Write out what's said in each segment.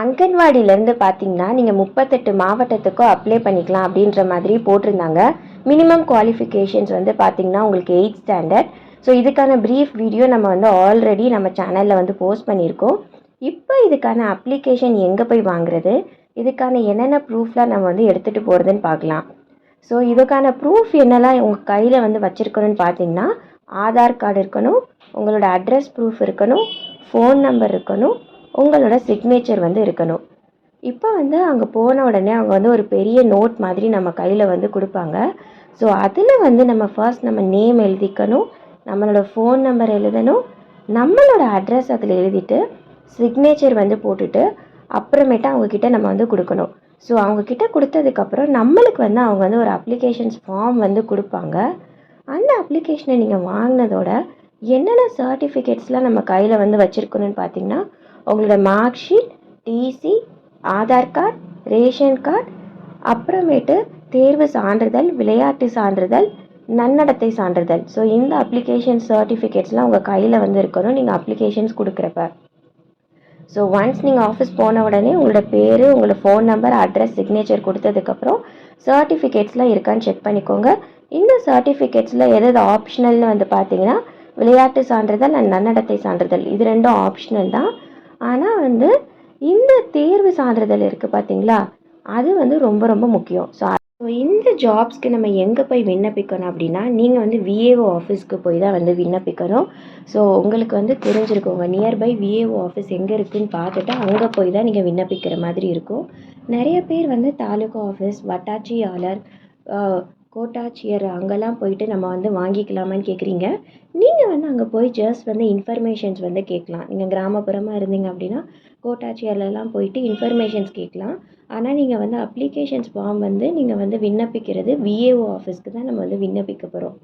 அங்கன்வாடியிலேருந்து பார்த்தீங்கன்னா நீங்கள் முப்பத்தெட்டு மாவட்டத்துக்கும் அப்ளை பண்ணிக்கலாம் அப்படின்ற மாதிரி போட்டிருந்தாங்க. மினிமம் குவாலிஃபிகேஷன்ஸ் வந்து பார்த்தீங்கன்னா உங்களுக்கு எயிட் ஸ்டாண்டர்ட் ஸோ இதுக்கான ப்ரீஃப் வீடியோ நம்ம வந்து ஆல்ரெடி நம்ம சேனலில் வந்து போஸ்ட் பண்ணியிருக்கோம். இப்போ இதுக்கான அப்ளிகேஷன் எங்கே போய் வாங்குறது? இதுக்கான என்னென்ன ப்ரூஃப்லாம் நம்ம வந்து எடுத்துகிட்டு போகிறதுன்னு பார்க்கலாம். ஸோ இதுக்கான ப்ரூஃப் என்னெல்லாம் உங்கள் கையில் வந்து வச்சுருக்கணும்னு பார்த்தீங்கன்னா ஆதார் கார்டு இருக்கணும் உங்களோட அட்ரஸ் ப்ரூஃப் இருக்கணும் ஃபோன் நம்பர் இருக்கணும் உங்களோட சிக்னேச்சர் வந்து இருக்கணும். இப்போ வந்து அங்கே போன உடனே அவங்க வந்து ஒரு பெரிய நோட் மாதிரி நம்ம கையில் வந்து கொடுப்பாங்க. ஸோ அதில் வந்து நம்ம ஃபர்ஸ்ட் நம்ம நேம் எழுதிக்கணும் நம்மளோட ஃபோன் நம்பர் எழுதணும் நம்மளோட அட்ரஸ் அதில் எழுதிட்டு சிக்னேச்சர் வந்து போட்டுட்டு அப்புறமேட்டு அவங்கக்கிட்ட நம்ம வந்து கொடுக்கணும். ஸோ அவங்கக்கிட்ட கொடுத்ததுக்கப்புறம் நம்மளுக்கு வந்து அவங்க வந்து ஒரு அப்ளிகேஷன்ஸ் ஃபார்ம் வந்து கொடுப்பாங்க. அந்த அப்ளிகேஷனை நீங்கள் வாங்கினதோட என்னென்ன சர்டிஃபிகேட்ஸ்லாம் நம்ம கையில் வந்து வச்சுருக்கணும்னு பார்த்தீங்கன்னா உங்களோட mark sheet TC Aadhaar card ration card அப்புறமேட்டு தேர்வு சான்றிதழ் விளையாட்டு சான்றிதழ் நன்னடத்தை சான்றிதழ். ஸோ இந்த அப்ளிகேஷன் சர்டிஃபிகேட்ஸ்லாம் உங்கள் கையில் வந்து இருக்கணும். நீங்கள் அப்ளிகேஷன்ஸ் கொடுக்குறப்ப. ஸோ ஒன்ஸ் நீங்கள் ஆஃபீஸ் போன உடனே உங்களோட பேர் உங்களோட ஃபோன் நம்பர் அட்ரஸ் சிக்னேச்சர் கொடுத்ததுக்கப்புறம் சர்டிஃபிகேட்ஸ்லாம் இருக்கான்னு செக் பண்ணிக்கோங்க. இந்த சர்டிஃபிகேட்ஸில் எது எது ஆப்ஷனல்னு வந்து பார்த்தீங்கன்னா விளையாட்டு சான்றிதழ் அண்ட் நன்னடத்தை சான்றிதழ். இது ரெண்டும் ஆப்ஷனல் தான். ஆனால் வந்து இந்த தேர்வு சான்றிதழ் இருக்குது பார்த்தீங்களா அது வந்து ரொம்ப ரொம்ப முக்கியம். ஸோ ஸோ இந்த ஜாப்ஸ்க்கு நம்ம எங்கே போய் விண்ணப்பிக்கணும் அப்படின்னா நீங்கள் வந்து விஏஓ ஆஃபீஸ்க்கு போய் தான் வந்து விண்ணப்பிக்கணும். ஸோ உங்களுக்கு வந்து தெரிஞ்சிருக்கும் உங்கள் நியர்பை விஏஓ ஆஃபீஸ் எங்கே இருக்குதுன்னு பார்த்துட்டு அங்கே போய் தான் நீங்கள் விண்ணப்பிக்கிற மாதிரி இருக்கும். நிறைய பேர் வந்து தாலுகா ஆஃபீஸ் வட்டாட்சியாளர் கோட்டாட்சியர் அங்கெல்லாம் போயிட்டு நம்ம வந்து வாங்கிக்கலாமான்னு கேட்குறீங்க நீங்கள் வந்து அங்கே போய் ஜஸ்ட் வந்து இன்ஃபர்மேஷன்ஸ் வந்து கேட்கலாம். நீங்கள் கிராமப்புறமாக இருந்தீங்க அப்படின்னா கோட்டாட்சியர்லலாம் போயிட்டு இன்ஃபர்மேஷன்ஸ் கேட்கலாம். ஆனால் நீங்கள் வந்து அப்ளிகேஷன்ஸ் ஃபார்ம் வந்து நீங்கள் வந்து விண்ணப்பிக்கிறது விஏஓ ஆஃபீஸ்க்கு தான் நம்ம வந்து விண்ணப்பிக்க போகிறோம்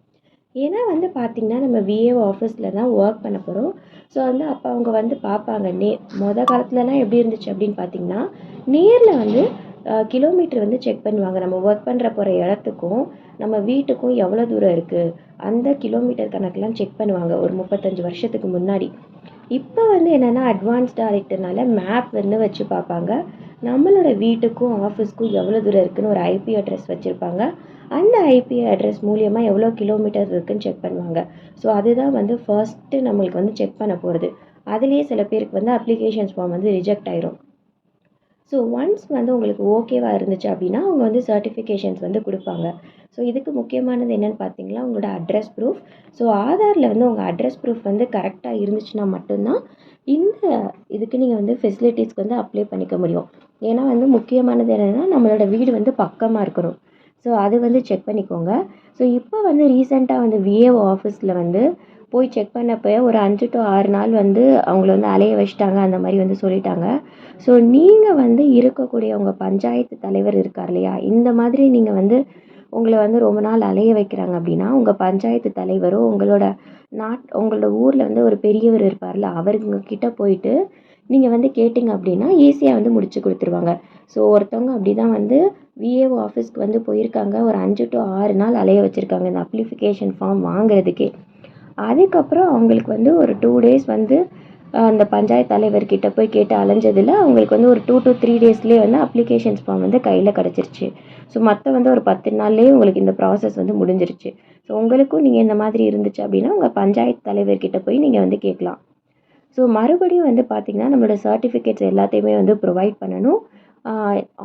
ஏன்னா வந்து பார்த்திங்கன்னா நம்ம விஏஓ ஆஃபீஸில் தான் ஒர்க் பண்ண போகிறோம் ஸோ வந்து அப்போ அவங்க வந்து பார்ப்பாங்க நே மொதல் காலத்துலலாம் எப்படி இருந்துச்சு? அப்படின்னு பார்த்தீங்கன்னா நேரில் வந்து கிலோமீட்டர் வந்து செக் பண்ணுவாங்க. நம்ம ஒர்க் பண்ணுற போகிற இடத்துக்கும் நம்ம வீட்டுக்கும் எவ்வளோ தூரம் இருக்குது அந்த கிலோமீட்டர் கணக்கெலாம் செக் பண்ணுவாங்க. ஒரு முப்பத்தஞ்சு வருஷத்துக்கு முன்னாடி. இப்போ வந்து என்னென்னா அட்வான்ஸ்டாக ஆகிட்டனால மேப் வந்து வச்சு பார்ப்பாங்க. நம்மளோட வீட்டுக்கும் ஆஃபீஸ்க்கும் எவ்வளோ தூரம் இருக்குதுன்னு ஒரு ஐபி அட்ரஸ் வச்சுருப்பாங்க. அந்த ஐபி அட்ரஸ் மூலியமாக எவ்வளோ கிலோமீட்டர் இருக்குதுன்னு செக் பண்ணுவாங்க. ஸோ அதுதான் வந்து ஃபர்ஸ்ட்டு நம்மளுக்கு வந்து செக் பண்ண போகிறது அதுலேயே சில பேருக்கு வந்து அப்ளிகேஷன்ஸ் ஃபார்ம் வந்து ரிஜெக்ட் ஆயிரும். ஸோ ஒன்ஸ் வந்து உங்களுக்கு ஓகேவாக இருந்துச்சு அப்படின்னா அவங்க வந்து சர்டிஃபிகேஷன்ஸ் வந்து கொடுப்பாங்க. ஸோ இதுக்கு முக்கியமானது என்னென்னு பார்த்தீங்கன்னா உங்களோட அட்ரஸ் ப்ரூஃப் ஸோ ஆதாரில் வந்து உங்கள் அட்ரஸ் ப்ரூஃப் வந்து கரெக்டாக இருந்துச்சுன்னா மட்டும்தான் இந்த இதுக்கு நீங்கள் வந்து ஃபெசிலிட்டிஸ்க்கு வந்து அப்ளை பண்ணிக்க முடியும். ஏன்னா வந்து முக்கியமானது என்னென்னா நம்மளோட வீடு வந்து பக்கமாக இருக்கணும். ஸோ அது வந்து செக் பண்ணிக்கோங்க. ஸோ இப்போ வந்து ரீசெண்டாக வந்து விஏஓ ஆஃபீஸில் வந்து போய் செக் பண்ணப்போ ஒரு அஞ்சு டு ஆறு நாள் வந்து அவங்கள வந்து அலைய வச்சுட்டாங்க அந்த மாதிரி வந்து சொல்லிட்டாங்க. ஸோ நீங்கள் வந்து இருக்கக்கூடிய உங்கள் பஞ்சாயத்து தலைவர் இருக்கார் இல்லையா? இந்த மாதிரி நீங்கள் வந்து உங்களை வந்து ரொம்ப நாள் அலைய வைக்கிறாங்க அப்படின்னா உங்கள் பஞ்சாயத்து தலைவரோ உங்களோட நாட் உங்களோட ஊரில் வந்து ஒரு பெரியவர் இருப்பார்ல அவருங்க கிட்ட போயிட்டு நீங்கள் வந்து கேட்டிங்க அப்படின்னா ஈஸியாக வந்து முடிச்சு கொடுத்துருவாங்க. ஸோ ஒருத்தவங்க அப்படி தான் வந்து விஏஓ ஆஃபீஸ்க்கு வந்து போயிருக்காங்க ஒரு அஞ்சு டு ஆறு நாள் அலைய வச்சுருக்காங்க இந்த அப்ளிஃபிகேஷன் ஃபார்ம் வாங்குறதுக்கே. அதுக்கப்புறம் அவங்களுக்கு வந்து ஒரு டூ டேஸ் வந்து அந்த பஞ்சாயத்து தலைவர்கிட்ட போய் கேட்டு அலைஞ்சதில் அவங்களுக்கு வந்து ஒரு டூ டு த்ரீ டேஸ்லேயே வந்து அப்ளிகேஷன்ஸ் ஃபார்ம் வந்து கையில் கிடச்சிருச்சு. ஸோ மற்ற வந்து ஒரு பத்து நாள்லேயே உங்களுக்கு இந்த ப்ராசஸ் வந்து முடிஞ்சிருச்சு. ஸோ உங்களுக்கும் நீங்கள் இந்த மாதிரி இருந்துச்சு அப்படின்னா உங்கள் பஞ்சாயத்து தலைவர்கிட்ட போய் நீங்கள் வந்து கேட்கலாம். ஸோ மறுபடியும் வந்து பார்த்திங்கன்னா நம்மளோட சர்டிஃபிகேட்ஸ் எல்லாத்தையுமே வந்து ப்ரொவைட் பண்ணணும்.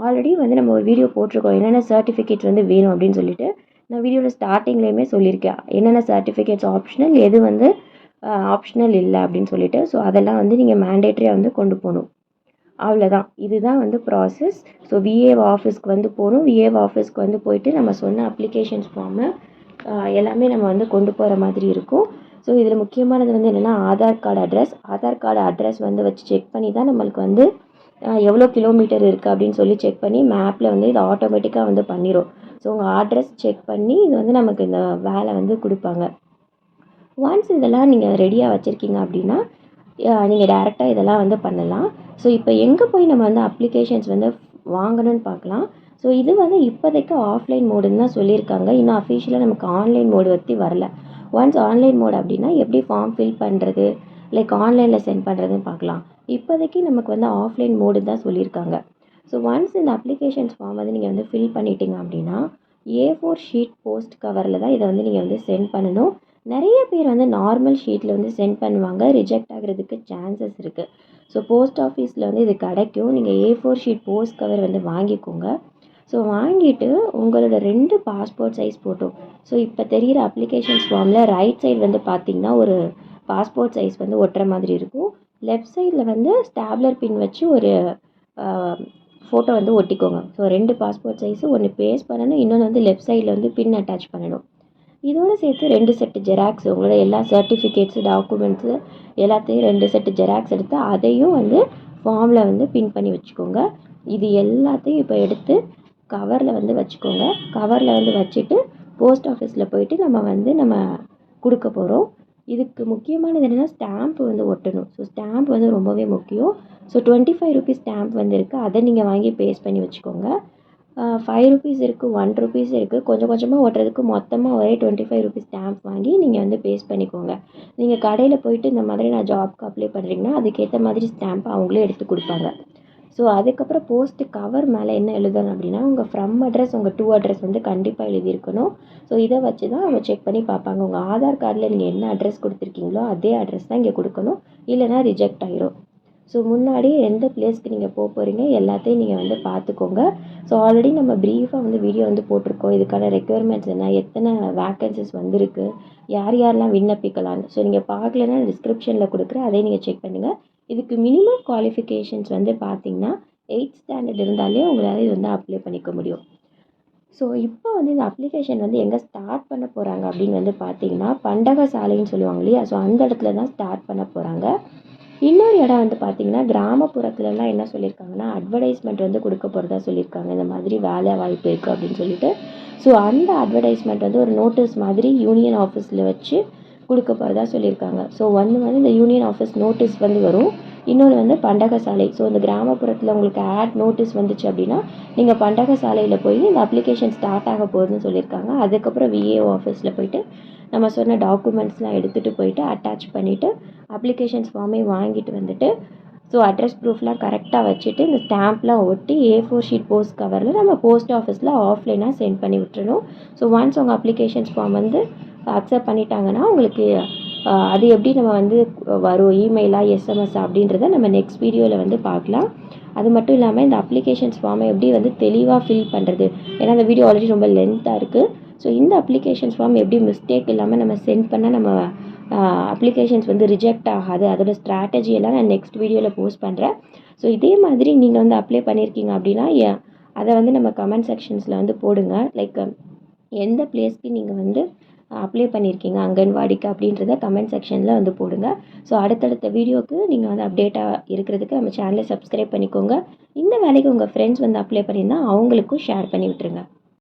ஆல்ரெடி வந்து நம்ம ஒரு வீடியோ போட்டிருக்கோம். என்னென்ன சர்டிஃபிகேட் வந்து வேணும் அப்படின்னு சொல்லிட்டு நான் வீடியோவில் ஸ்டார்டிங்லேயுமே சொல்லியிருக்கேன். என்னென்ன சர்டிஃபிகேட்ஸ் ஆப்ஷனல் எது வந்து ஆப்ஷனல் இல்லை அப்படின்னு சொல்லிட்டு. ஸோ அதெல்லாம் வந்து நீங்கள் மேண்டேட்ரியாக வந்து கொண்டு போகணும். அவ்வளோதான் இதுதான் வந்து ப்ராசஸ் ஸோ விஏ ஆஃபீஸ்க்கு வந்து போகணும். விஏ ஆஃபீஸ்க்கு வந்து போயிட்டு நம்ம சொன்ன அப்ளிகேஷன்ஸ் ஃபார்மு எல்லாமே நம்ம வந்து கொண்டு போகிற மாதிரி இருக்கும். ஸோ இதில் முக்கியமானது வந்து என்னென்னா Aadhaar card address Aadhaar card address வந்து வச்சு செக் பண்ணி தான் நம்மளுக்கு வந்து எவ்வளோ கிலோமீட்டர் இருக்குது அப்படின்னு சொல்லி செக் பண்ணி மேப்பில் வந்து இது ஆட்டோமேட்டிக்காக வந்து பண்ணிடும் ஸோ உங்கள் அட்ரஸ் செக் பண்ணி இது வந்து நமக்கு இந்த வேலை வந்து கொடுப்பாங்க. ஒன்ஸ் இதெல்லாம் நீங்கள் ரெடியாக வச்சுருக்கீங்க அப்படின்னா நீங்கள் டேரெக்டாக இதெல்லாம் வந்து பண்ணலாம். ஸோ இப்போ எங்கே போய் நம்ம வந்து அப்ளிகேஷன்ஸ் வந்து வாங்கணும்னு பார்க்கலாம். ஸோ இது வந்து இப்போதைக்கு ஆஃப்லைன் மோடுன்னு தான் சொல்லியிருக்காங்க. இன்னும் அஃபிஷியலாக நமக்கு ஆன்லைன் மோடு பற்றி வரல. ஒன்ஸ் ஆன்லைன் மோடு அப்படின்னா எப்படி ஃபார்ம் ஃபில் பண்ணுறது லைக் ஆன்லைனில் சென்ட் பண்ணுறதுன்னு பார்க்கலாம். இப்போதைக்கு நமக்கு வந்து ஆஃப்லைன் மோடு தான் சொல்லியிருக்காங்க. ஸோ ஒன்ஸ் இந்த அப்ளிகேஷன்ஸ் ஃபார்ம் வந்து நீங்கள் வந்து ஃபில் பண்ணிட்டீங்க அப்படின்னா ஏ ஃபோர் ஷீட் போஸ்ட் கவரில் தான் இதை வந்து நீங்கள் வந்து சென்ட் பண்ணணும். நிறைய பேர் வந்து நார்மல் ஷீட்டில் வந்து சென்ட் பண்ணுவாங்க. ரிஜெக்ட் ஆகிறதுக்கு சான்சஸ் இருக்குது ஸோ போஸ்ட் ஆஃபீஸில் வந்து இது கிடைக்கும். நீங்கள் A four sheet post cover வந்து வாங்கிக்கோங்க. ஸோ வாங்கிட்டு உங்களோட ரெண்டு பாஸ்போர்ட் சைஸ் ஃபோட்டோ ஸோ இப்போ தெரிகிற அப்ளிகேஷன்ஸ் ஃபார்மில் ரைட் சைடு வந்து பார்த்தீங்கன்னா ஒரு பாஸ்போர்ட் சைஸ் வந்து ஒட்டுற மாதிரி இருக்கும். லெஃப்ட் சைடில் வந்து ஸ்டாப்லர் பின் வச்சு ஒரு ஃபோட்டோ வந்து ஒட்டிக்கோங்க. ஸோ ரெண்டு பாஸ்போர்ட் சைஸு ஒன்று பேஸ்ட் பண்ணணும் இன்னொன்று வந்து லெஃப்ட் சைடில் வந்து பின் அட்டாச் பண்ணணும். இதோடு சேர்த்து ரெண்டு செட்டு ஜெராக்ஸ் உங்களோட எல்லா சர்டிஃபிகேட்ஸு டாக்குமெண்ட்ஸு எல்லாத்தையும் ரெண்டு செட்டு ஜெராக்ஸ் எடுத்து அதையும் வந்து ஃபார்மில் வந்து பின் பண்ணி வச்சுக்கோங்க. இது எல்லாத்தையும் இப்போ எடுத்து கவரில் வந்து வச்சுக்கோங்க. கவரில் வந்து வச்சுட்டு போஸ்ட் ஆஃபீஸில் போயிட்டு நம்ம வந்து நம்ம கொடுக்க போகிறோம் இதுக்கு முக்கியமானது என்னென்னா ஸ்டாம்ப் வந்து ஒட்டணும். ஸோ ஸ்டாம்ப் வந்து ரொம்பவே முக்கியம். So twenty five rupees stamp வந்து இருக்குது அதை நீங்கள் வாங்கி பேஸ்ட் பண்ணி வச்சுக்கோங்க. ஃபைவ் ருபீஸ் இருக்குது ஒன் ருபீஸ் இருக்குது கொஞ்சம் கொஞ்சமாக ஓட்டுறதுக்கு மொத்தமாக ஒரே டுவெண்ட்டி ஃபைவ் ருபீஸ் ஸ்டாம்ப் வாங்கி நீங்கள் வந்து பேஸ்ட் பண்ணிக்கோங்க. நீங்கள் கடையில் போயிட்டு இந்த மாதிரி நான் ஜாப்க்கு அப்ளை பண்ணுறீங்கன்னா அதுக்கேற்ற மாதிரி ஸ்டாம்ப் அவங்களே எடுத்து கொடுப்பாங்க. ஸோ அதுக்கப்புறம் போஸ்ட்டு கவர் மேலே என்ன எழுதணும் அப்படின்னா உங்கள் ஃப்ரம் அட்ரஸ் உங்கள் டூ அட்ரஸ் வந்து கண்டிப்பாக எழுதியிருக்கணும். ஸோ இதை வச்சு தான் அவங்க செக் பண்ணி பார்ப்பாங்க. உங்கள் ஆதார் கார்டில் நீங்கள் என்ன அட்ரஸ் கொடுத்துருக்கீங்களோ அதே அட்ரஸ் தான் இங்கே கொடுக்கணும். இல்லைனா ரிஜெக்ட் ஆயிரும். ஸோ முன்னாடி எந்த பிளேஸ்க்கு நீங்கள் போக போகிறீங்க எல்லாத்தையும் நீங்கள் வந்து பார்த்துக்கோங்க. ஸோ ஆல்ரெடி நம்ம ப்ரீஃபாக வந்து வீடியோ வந்து போட்டிருக்கோம். இதுக்கான ரெக்குயர்மெண்ட்ஸ் என்ன எத்தனை வேக்கன்சிஸ் வந்திருக்கு யார் யாரெல்லாம் விண்ணப்பிக்கலான்னு ஸோ நீங்கள் பார்க்கலன்னா டிஸ்கிரிப்ஷனில் கொடுக்குற அதை நீங்கள் செக் பண்ணுங்கள் இதுக்கு மினிமம் குவாலிஃபிகேஷன்ஸ் வந்து பார்த்தீங்கன்னா எயிட் ஸ்டாண்டர்ட் இருந்தாலே உங்களால் இது வந்து அப்ளை பண்ணிக்க முடியும். ஸோ இப்போ வந்து இந்த அப்ளிகேஷன் வந்து எங்கே ஸ்டார்ட் பண்ண போகிறாங்க அப்படின்னு வந்து பார்த்தீங்கன்னா பண்டக சாலைன்னு சொல்லுவாங்க இல்லையா? ஸோ அந்த இடத்துல தான் ஸ்டார்ட் பண்ண போகிறாங்க இன்னொரு இடம் வந்து பார்த்திங்கன்னா கிராமப்புறத்துலலாம் என்ன சொல்லியிருக்காங்கன்னா அட்வர்டைஸ்மெண்ட் வந்து கொடுக்க போகிறதா சொல்லியிருக்காங்க இந்த மாதிரி வேலை வாய்ப்பு இருக்குது அப்படின்னு சொல்லிட்டு. ஸோ அந்த அட்வர்டைஸ்மெண்ட் வந்து ஒரு நோட்டீஸ் மாதிரி யூனியன் ஆஃபீஸில் வச்சு கொடுக்க போகிறதா சொல்லியிருக்காங்க. ஸோ ஒன்று வந்து இந்த யூனியன் ஆஃபீஸ் நோட்டீஸ் வந்து வரும். இன்னொன்று வந்து பண்டக சாலை. ஸோ இந்த கிராமப்புறத்தில் உங்களுக்கு ஆட் நோட்டீஸ் வந்துச்சு அப்படின்னா நீங்கள் பண்டக சாலையில் போய் இந்த அப்ளிகேஷன் ஸ்டார்ட் ஆக போகுதுன்னு சொல்லியிருக்காங்க. அதுக்கப்புறம் விஏஓ ஆஃபீஸில் போயிட்டு நம்ம சொன்ன டாக்குமெண்ட்ஸ்லாம் எடுத்துகிட்டு போயிட்டு அட்டாச் பண்ணிவிட்டு அப்ளிகேஷன்ஸ் ஃபார்மே வாங்கிட்டு வந்துட்டு ஸோ அட்ரஸ் ப்ரூஃப்லாம் கரெக்டாக வச்சுட்டு இந்த ஸ்டாம்ப்லாம் ஒட்டி ஏ ஃபோர் ஷீட் போஸ்ட் கவரில் நம்ம போஸ்ட் ஆஃபீஸில் ஆஃப்லைனாக சென்ட் பண்ணி விட்டுறணும். ஸோ ஒன்ஸ் உங்கள் அப்ளிகேஷன்ஸ் ஃபார்ம் வந்து அக்செப்ட் பண்ணிட்டாங்கன்னா உங்களுக்கு அது எப்படி நம்ம வந்து வரும்? இமெயிலாக எஸ்எம்எஸ் அப்படின்றத நம்ம நெக்ஸ்ட் வீடியோவில் வந்து பார்க்கலாம். அது மட்டும் இல்லாமல் இந்த அப்ளிகேஷன்ஸ் ஃபார்மை எப்படி வந்து தெளிவாக ஃபில் பண்ணுறது ஏன்னா அந்த வீடியோ ஆல்ரெடி ரொம்ப லென்த்தாக இருக்குது ஸோ இந்த அப்ளிகேஷன்ஸ் ஃபார்ம் எப்படி மிஸ்டேக் இல்லாமல் நம்ம சென்ட் பண்ணால் நம்ம அப்ளிகேஷன்ஸ் வந்து ரிஜெக்ட் ஆகாது? அதோட ஸ்ட்ராட்டஜி எல்லாம் நான் நெக்ஸ்ட் வீடியோவில் போஸ்ட் பண்ணுறேன் ஸோ இதே மாதிரி நீங்கள் வந்து அப்ளை பண்ணியிருக்கீங்க அப்படின்னா அதை வந்து நம்ம கமெண்ட் செக்ஷன்ஸில் வந்து போடுங்க. லைக் எந்த பிளேஸ்க்கு நீங்கள் வந்து அப்ளை பண்ணியிருக்கீங்க அங்கன்வாடிக்கு அப்படின்றத கமெண்ட் செக்ஷனில் வந்து போடுங்க. ஸோ அடுத்தடுத்த வீடியோக்கு நீங்கள் வந்து அப்டேட்டாக இருக்கிறதுக்கு நம்ம சேனலை சப்ஸ்கிரைப் பண்ணிக்கோங்க. இந்த வேலைக்கு உங்கள் ஃப்ரெண்ட்ஸ் வந்து அப்ளை பண்ணியிருந்தால் அவங்களுக்கும் ஷேர் பண்ணி விட்டுருங்க.